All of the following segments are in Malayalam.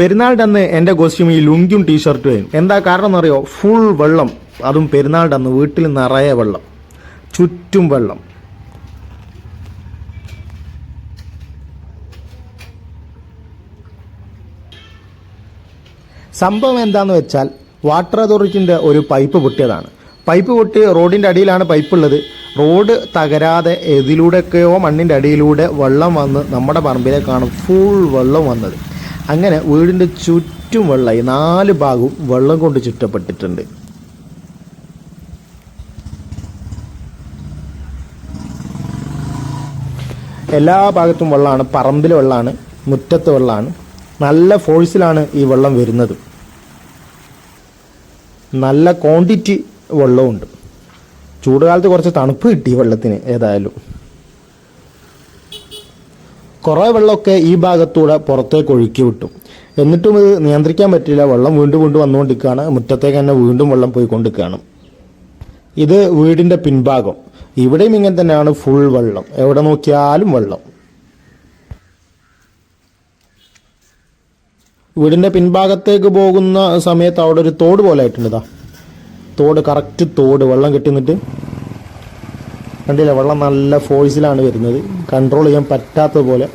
പെരുന്നാളിന്റെ അന്ന് എന്റെ കോസ്റ്റ്യൂം ഈ ലുങ്കിയും ടീഷർട്ടും ആയിരുന്നു. എന്താ കാരണം എന്നറിയോ? ഫുൾ വെള്ളം. അതും പെരുന്നാളിന്റെ അന്ന് വീട്ടിൽ നിറയെ വെള്ളം. ചുറ്റും വെള്ളം. സംഭവം എന്താന്ന് വെച്ചാൽ വാട്ടർ അതോറിറ്റിന്റെ ഒരു പൈപ്പ് പൊട്ടിയതാണ്. പൈപ്പ് പൊട്ടി റോഡിന്റെ അടിയിലാണ് പൈപ്പ് ഉള്ളത്. റോഡ് തകരാതെ ഇതിലൂടെയൊക്കെയോ മണ്ണിന്റെ അടിയിലൂടെ വെള്ളം വന്ന് നമ്മുടെ പറമ്പിലേക്കാണ് ഫുൾ വെള്ളം വന്നത്. അങ്ങനെ വീടിന്റെ ചുറ്റും വെള്ളമായി നാല് ഭാഗവും വെള്ളം കൊണ്ട് ചുറ്റപ്പെട്ടിട്ടുണ്ട്. എല്ലാ ഭാഗത്തും വെള്ളമാണ് പറമ്പിൽ വെള്ളമാണ് മുറ്റത്ത് വെള്ളമാണ്. നല്ല ഫോഴ്സിലാണ് ഈ വെള്ളം വരുന്നത്. നല്ല ക്വാണ്ടിറ്റി വെള്ളമുണ്ട് ചൂടുകാലത്ത് കുറച്ച് തണുപ്പ് കിട്ടി വെള്ളത്തിന് ഏതായാലും. കുറേ വെള്ളമൊക്കെ ഈ ഭാഗത്തൂടെ പുറത്തേക്ക് ഒഴുക്കി വിട്ടു. എന്നിട്ടും ഇത് നിയന്ത്രിക്കാൻ പറ്റില്ല വെള്ളം വീണ്ടും വീണ്ടും വന്നുകൊണ്ടിരിക്കുകയാണ്. മുറ്റത്തേക്ക് തന്നെ വീണ്ടും വെള്ളം പോയിക്കൊണ്ടിരിക്കുകയാണ്. ഇത് വീടിന്റെ പിൻഭാഗം. ഇവിടെയും ഇങ്ങനെ തന്നെയാണ് ഫുൾ വെള്ളം. എവിടെ നോക്കിയാലും വെള്ളം. വീടിന്റെ പിൻഭാഗത്തേക്ക് പോകുന്ന സമയത്ത് അവിടെ ഒരു തോട് പോലെ ആയിട്ടുണ്ട് തോട് കറക്റ്റ് തോട്. വെള്ളം കെട്ടി നിന്നിട്ട് കണ്ടില്ല വെള്ളം നല്ല ഫോഴ്സിലാണ് വരുന്നത്. കൺട്രോൾ ചെയ്യാൻ പറ്റാത്തതുപോലെ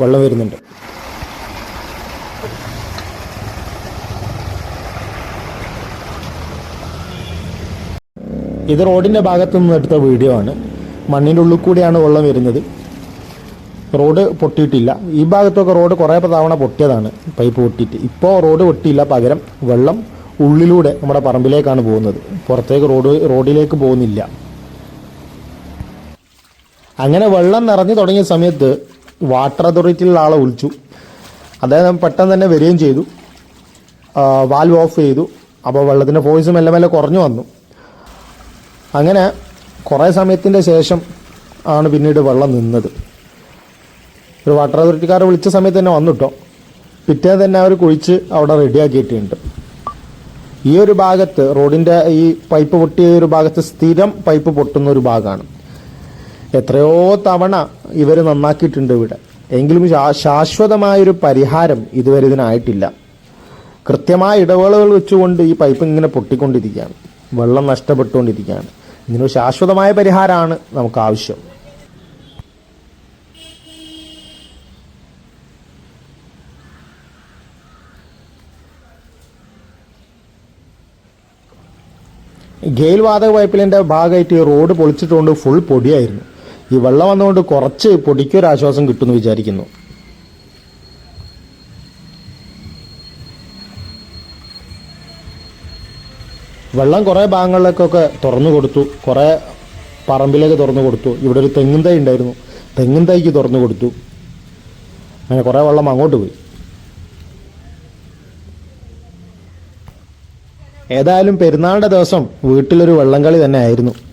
വെള്ളം വരുന്നുണ്ട്. ഇത് റോഡിന്റെ ഭാഗത്തു നിന്ന് എടുത്ത വീഡിയോ ആണ്. മണ്ണിന്റെ ഉള്ളിൽ കൂടിയാണ് വെള്ളം വരുന്നത്. റോഡ് പൊട്ടിയിട്ടില്ല. ഈ ഭാഗത്തൊക്കെ റോഡ് കുറേ തവണ പൊട്ടിയതാണ്. പൈപ്പ് പൊട്ടിയിട്ട്. ഇപ്പോൾ റോഡ് പൊട്ടിയില്ല. പകരം വെള്ളം ഉള്ളിലൂടെ നമ്മുടെ പറമ്പിലേക്കാണ് പോകുന്നത്. പുറത്തേക്ക് റോഡ് റോഡിലേക്ക് പോകുന്നില്ല. അങ്ങനെ വെള്ളം നിറഞ്ഞു തുടങ്ങിയ സമയത്ത് വാട്ടർ അതോറിറ്റിയിലുള്ള ആളെ വിളിച്ചു. അദ്ദേഹം പെട്ടെന്ന് തന്നെ വരികയും ചെയ്തു. വാൽവ് ഓഫ് ചെയ്തു. അപ്പോൾ വെള്ളത്തിന്റെ ഫോഴ്സ് മെല്ലെ മെല്ലെ കുറഞ്ഞു വന്നു. അങ്ങനെ കുറേ സമയത്തിന്റെ ശേഷം ആണ് പിന്നീട് വെള്ളം നിന്നത്. ഒരു വാട്ടർ അതോറിറ്റിക്കാരെ വിളിച്ച സമയത്ത് തന്നെ വന്നിട്ടോ പിറ്റേ തന്നെ അവർ കുഴിച്ച് അവിടെ റെഡിയാക്കിയിട്ടുണ്ട് ഈ ഒരു ഭാഗത്ത് റോഡിന്റെ ഈ പൈപ്പ് പൊട്ടിയ ഒരു ഭാഗത്ത് സ്ഥിരം പൈപ്പ് പൊട്ടുന്ന ഒരു ഭാഗമാണ്. എത്രയോ തവണ ഇവർ നന്നാക്കിയിട്ടുണ്ട് ഇവിടെ. എങ്കിലും ശാശ്വതമായൊരു പരിഹാരം ഇതുവരെ ഇതിനായിട്ടില്ല. കൃത്യമായ ഇടവേളകൾ വെച്ചുകൊണ്ട് ഈ പൈപ്പ് ഇങ്ങനെ പൊട്ടിക്കൊണ്ടിരിക്കുകയാണ്. വെള്ളം നഷ്ടപ്പെട്ടുകൊണ്ടിരിക്കുകയാണ്. ഇതിനൊരു ശാശ്വതമായ പരിഹാരമാണ് നമുക്ക് ആവശ്യം. ഗെയിൽ വാതക പൈപ്പിലിന്റെ ഭാഗമായിട്ട് ഈ റോഡ് പൊളിച്ചിട്ടുകൊണ്ട് ഫുൾ പൊടിയായിരുന്നു. ഈ വെള്ളം വന്നുകൊണ്ട് കുറച്ച് പൊടിക്കൊരു ആശ്വാസം കിട്ടുമെന്ന് വിചാരിക്കുന്നു. വെള്ളം കുറേ ഭാഗങ്ങളിലേക്കൊക്കെ തുറന്നു കൊടുത്തു. കുറേ പറമ്പിലേക്ക് തുറന്നു കൊടുത്തു. ഇവിടെ ഒരു തെങ്ങും തൈ ഉണ്ടായിരുന്നു. തെങ്ങും തൈക്ക് തുറന്നു കൊടുത്തു. അങ്ങനെ കുറേ വെള്ളം അങ്ങോട്ട് പോയി. ഏതായാലും പെരുന്നാളിന്റെ ദിവസം വീട്ടിലൊരു വള്ളംകളി തന്നെ ആയിരുന്നു.